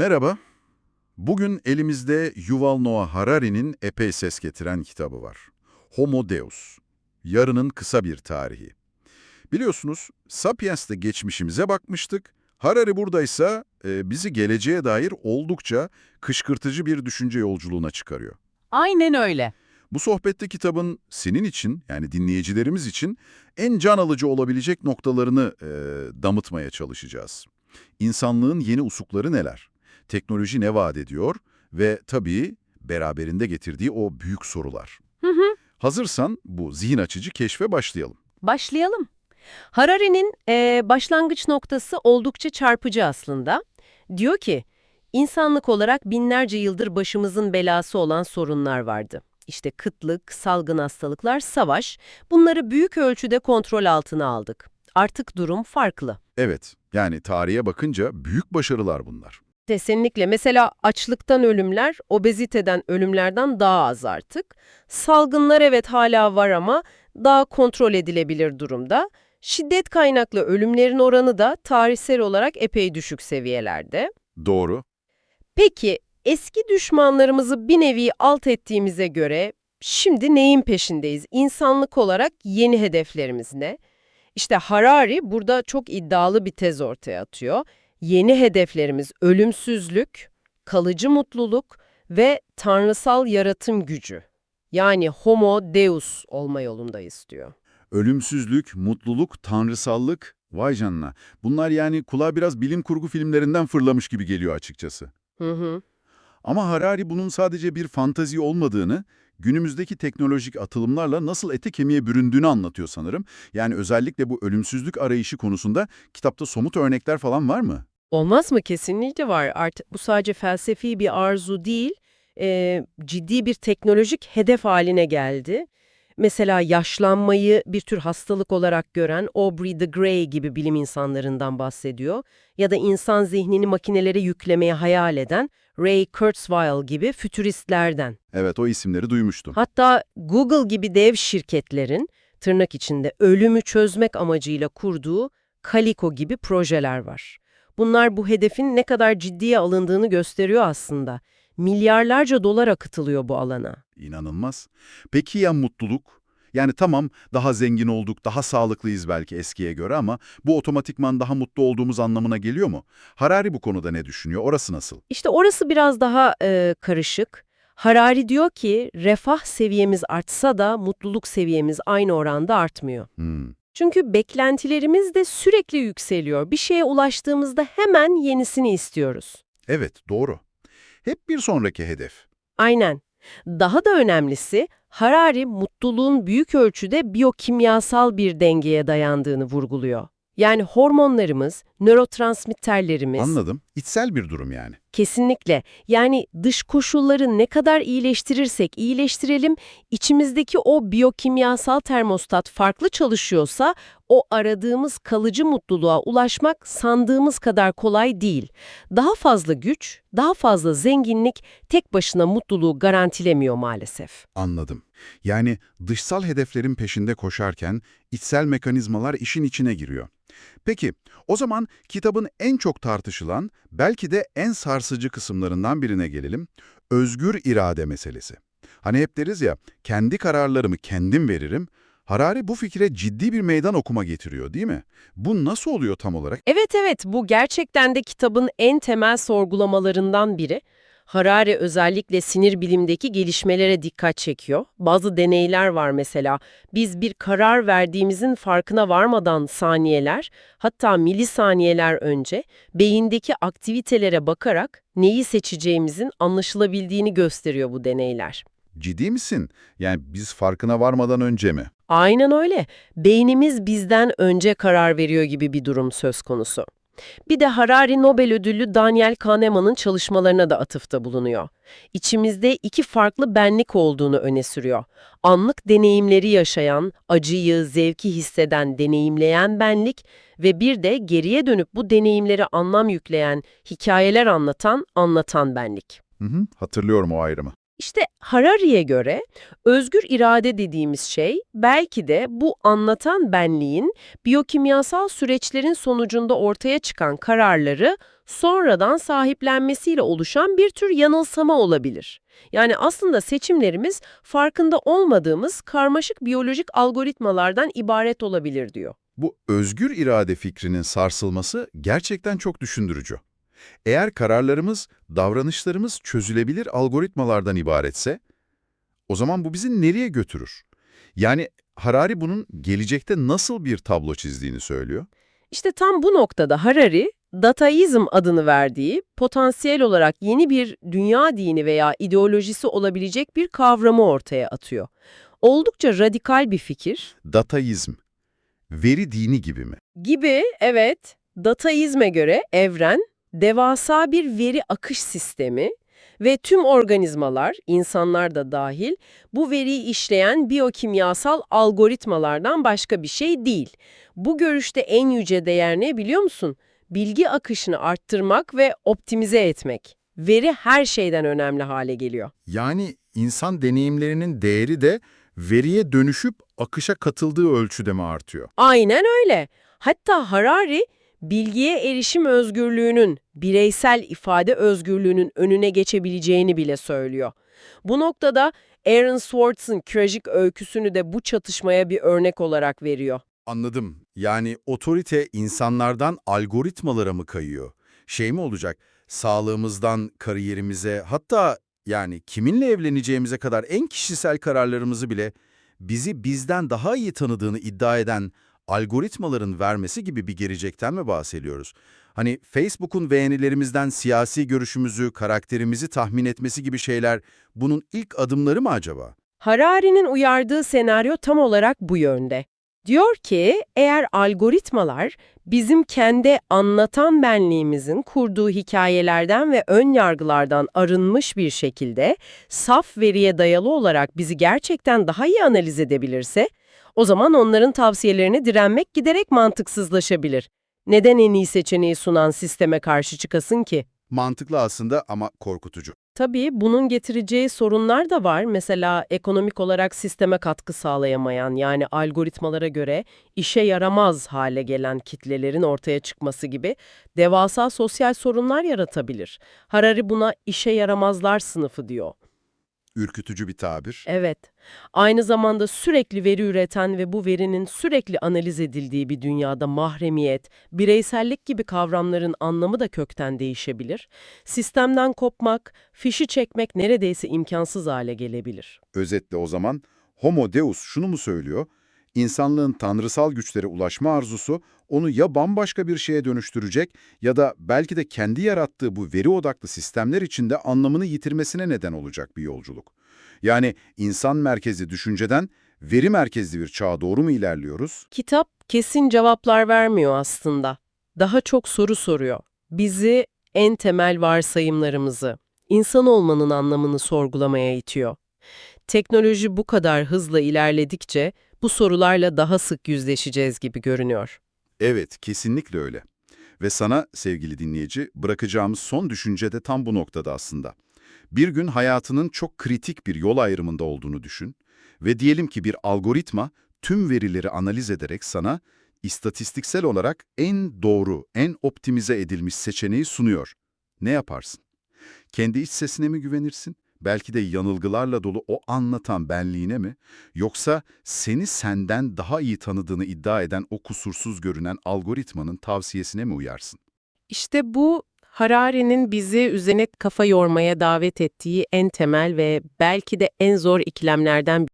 Merhaba. Bugün elimizde Yuval Noah Harari'nin epey ses getiren kitabı var. Homo Deus. Yarının kısa bir tarihi. Biliyorsunuz Sapiens'te geçmişimize bakmıştık. Harari buradaysa e, bizi geleceğe dair oldukça kışkırtıcı bir düşünce yolculuğuna çıkarıyor. Aynen öyle. Bu sohbette kitabın senin için yani dinleyicilerimiz için en can alıcı olabilecek noktalarını e, damıtmaya çalışacağız. İnsanlığın yeni usukları neler? Teknoloji ne vaat ediyor? Ve tabii beraberinde getirdiği o büyük sorular. Hı hı. Hazırsan bu zihin açıcı keşfe başlayalım. Başlayalım. Harari'nin eee, başlangıç noktası oldukça çarpıcı aslında. Diyor ki, insanlık olarak binlerce yıldır başımızın belası olan sorunlar vardı. İşte kıtlık, salgın hastalıklar, savaş, bunları büyük ölçüde kontrol altına aldık. Artık durum farklı. Evet, yani tarihe bakınca büyük başarılar bunlar. Kesinlikle. Mesela açlıktan ölümler, obeziteden ölümlerden daha az artık. Salgınlar evet hala var ama daha kontrol edilebilir durumda. Şiddet kaynaklı ölümlerin oranı da tarihsel olarak epey düşük seviyelerde. Doğru. Peki eski düşmanlarımızı bir nevi alt ettiğimize göre şimdi neyin peşindeyiz? İnsanlık olarak yeni hedeflerimiz ne? İşte Harari burada çok iddialı bir tez ortaya atıyor. Yeni hedeflerimiz ölümsüzlük, kalıcı mutluluk ve tanrısal yaratım gücü. Yani homo deus olma yolundayız diyor. Ölümsüzlük, mutluluk, tanrısallık, vay canına. Bunlar yani kulağa biraz bilim kurgu filmlerinden fırlamış gibi geliyor açıkçası. Hı hı. Ama Harari bunun sadece bir fantazi olmadığını, günümüzdeki teknolojik atılımlarla nasıl ete kemiğe büründüğünü anlatıyor sanırım. Yani özellikle bu ölümsüzlük arayışı konusunda kitapta somut örnekler falan var mı? Olmaz mı? Kesinlikle var. Artık bu sadece felsefi bir arzu değil, e, ciddi bir teknolojik hedef haline geldi. Mesela yaşlanmayı bir tür hastalık olarak gören Aubrey de Grey gibi bilim insanlarından bahsediyor. Ya da insan zihnini makinelere yüklemeye hayal eden Ray Kurzweil gibi fütüristlerden. Evet, o isimleri duymuştum. Hatta Google gibi dev şirketlerin tırnak içinde ölümü çözmek amacıyla kurduğu Calico gibi projeler var. Bunlar bu hedefin ne kadar ciddiye alındığını gösteriyor aslında. Milyarlarca dolar akıtılıyor bu alana. İnanılmaz. Peki ya mutluluk? Yani tamam daha zengin olduk, daha sağlıklıyız belki eskiye göre ama bu otomatikman daha mutlu olduğumuz anlamına geliyor mu? Harari bu konuda ne düşünüyor? Orası nasıl? İşte orası biraz daha e, karışık. Harari diyor ki refah seviyemiz artsa da mutluluk seviyemiz aynı oranda artmıyor. Hmm. Çünkü beklentilerimiz de sürekli yükseliyor. Bir şeye ulaştığımızda hemen yenisini istiyoruz. Evet, doğru. Hep bir sonraki hedef. Aynen. Daha da önemlisi Harari mutluluğun büyük ölçüde biyokimyasal bir dengeye dayandığını vurguluyor. Yani hormonlarımız, nörotransmitterlerimiz Anladım. İçsel bir durum yani. kesinlikle yani dış koşulları ne kadar iyileştirirsek iyileştirelim içimizdeki o biyokimyasal termostat farklı çalışıyorsa o aradığımız kalıcı mutluluğa ulaşmak sandığımız kadar kolay değil. Daha fazla güç, daha fazla zenginlik tek başına mutluluğu garantilemiyor maalesef. Anladım. Yani dışsal hedeflerin peşinde koşarken içsel mekanizmalar işin içine giriyor. Peki, o zaman kitabın en çok tartışılan, belki de en sarsıcı kısımlarından birine gelelim. Özgür irade meselesi. Hani hep deriz ya, kendi kararlarımı kendim veririm. Harari bu fikre ciddi bir meydan okuma getiriyor değil mi? Bu nasıl oluyor tam olarak? Evet evet bu gerçekten de kitabın en temel sorgulamalarından biri. Harari özellikle sinir bilimdeki gelişmelere dikkat çekiyor. Bazı deneyler var mesela. Biz bir karar verdiğimizin farkına varmadan saniyeler, hatta milisaniyeler önce beyindeki aktivitelere bakarak neyi seçeceğimizin anlaşılabildiğini gösteriyor bu deneyler. Ciddi misin? Yani biz farkına varmadan önce mi? Aynen öyle. Beynimiz bizden önce karar veriyor gibi bir durum söz konusu. Bir de Harari Nobel ödüllü Daniel Kahneman'ın çalışmalarına da atıfta bulunuyor. İçimizde iki farklı benlik olduğunu öne sürüyor. Anlık deneyimleri yaşayan, acıyı, zevki hisseden, deneyimleyen benlik ve bir de geriye dönüp bu deneyimlere anlam yükleyen, hikayeler anlatan, anlatan benlik. Hı hı, hatırlıyorum o ayrımı. İşte Harari'ye göre özgür irade dediğimiz şey belki de bu anlatan benliğin biyokimyasal süreçlerin sonucunda ortaya çıkan kararları sonradan sahiplenmesiyle oluşan bir tür yanılsama olabilir. Yani aslında seçimlerimiz farkında olmadığımız karmaşık biyolojik algoritmalardan ibaret olabilir diyor. Bu özgür irade fikrinin sarsılması gerçekten çok düşündürücü. Eğer kararlarımız, davranışlarımız çözülebilir algoritmalardan ibaretse, o zaman bu bizi nereye götürür? Yani Harari bunun gelecekte nasıl bir tablo çizdiğini söylüyor. İşte tam bu noktada Harari, dataizm adını verdiği, potansiyel olarak yeni bir dünya dini veya ideolojisi olabilecek bir kavramı ortaya atıyor. Oldukça radikal bir fikir. Dataizm, veri dini gibi mi? Gibi, evet, dataizme göre evren, devasa bir veri akış sistemi ve tüm organizmalar, insanlar da dahil, bu veriyi işleyen biyokimyasal algoritmalardan başka bir şey değil. Bu görüşte en yüce değer ne biliyor musun? Bilgi akışını arttırmak ve optimize etmek. Veri her şeyden önemli hale geliyor. Yani insan deneyimlerinin değeri de veriye dönüşüp akışa katıldığı ölçüde mi artıyor? Aynen öyle. Hatta Harari, bilgiye erişim özgürlüğünün, bireysel ifade özgürlüğünün önüne geçebileceğini bile söylüyor. Bu noktada Aaron Swartz'ın Kürajik öyküsünü de bu çatışmaya bir örnek olarak veriyor. Anladım. Yani otorite insanlardan algoritmalara mı kayıyor? Şey mi olacak? Sağlığımızdan kariyerimize, hatta yani kiminle evleneceğimize kadar en kişisel kararlarımızı bile bizi bizden daha iyi tanıdığını iddia eden algoritmaların vermesi gibi bir gelecekten mi bahsediyoruz? Hani Facebook'un beğenilerimizden siyasi görüşümüzü, karakterimizi tahmin etmesi gibi şeyler bunun ilk adımları mı acaba? Harari'nin uyardığı senaryo tam olarak bu yönde. Diyor ki eğer algoritmalar bizim kendi anlatan benliğimizin kurduğu hikayelerden ve ön yargılardan arınmış bir şekilde saf veriye dayalı olarak bizi gerçekten daha iyi analiz edebilirse, o zaman onların tavsiyelerine direnmek giderek mantıksızlaşabilir. Neden en iyi seçeneği sunan sisteme karşı çıkasın ki? Mantıklı aslında ama korkutucu. Tabii bunun getireceği sorunlar da var. Mesela ekonomik olarak sisteme katkı sağlayamayan yani algoritmalara göre işe yaramaz hale gelen kitlelerin ortaya çıkması gibi devasa sosyal sorunlar yaratabilir. Harari buna işe yaramazlar sınıfı diyor. Ürkütücü bir tabir. Evet. Aynı zamanda sürekli veri üreten ve bu verinin sürekli analiz edildiği bir dünyada mahremiyet, bireysellik gibi kavramların anlamı da kökten değişebilir. Sistemden kopmak, fişi çekmek neredeyse imkansız hale gelebilir. Özetle o zaman Homo Deus şunu mu söylüyor? İnsanlığın tanrısal güçlere ulaşma arzusu onu ya bambaşka bir şeye dönüştürecek ya da belki de kendi yarattığı bu veri odaklı sistemler içinde anlamını yitirmesine neden olacak bir yolculuk. Yani insan merkezli düşünceden veri merkezli bir çağa doğru mu ilerliyoruz? Kitap kesin cevaplar vermiyor aslında. Daha çok soru soruyor. Bizi en temel varsayımlarımızı, insan olmanın anlamını sorgulamaya itiyor. Teknoloji bu kadar hızla ilerledikçe bu sorularla daha sık yüzleşeceğiz gibi görünüyor. Evet, kesinlikle öyle. Ve sana sevgili dinleyici bırakacağımız son düşünce de tam bu noktada aslında. Bir gün hayatının çok kritik bir yol ayrımında olduğunu düşün ve diyelim ki bir algoritma tüm verileri analiz ederek sana istatistiksel olarak en doğru, en optimize edilmiş seçeneği sunuyor. Ne yaparsın? Kendi iç sesine mi güvenirsin? Belki de yanılgılarla dolu o anlatan benliğine mi? Yoksa seni senden daha iyi tanıdığını iddia eden o kusursuz görünen algoritmanın tavsiyesine mi uyarsın? İşte bu Harari'nin bizi üzerine kafa yormaya davet ettiği en temel ve belki de en zor ikilemlerden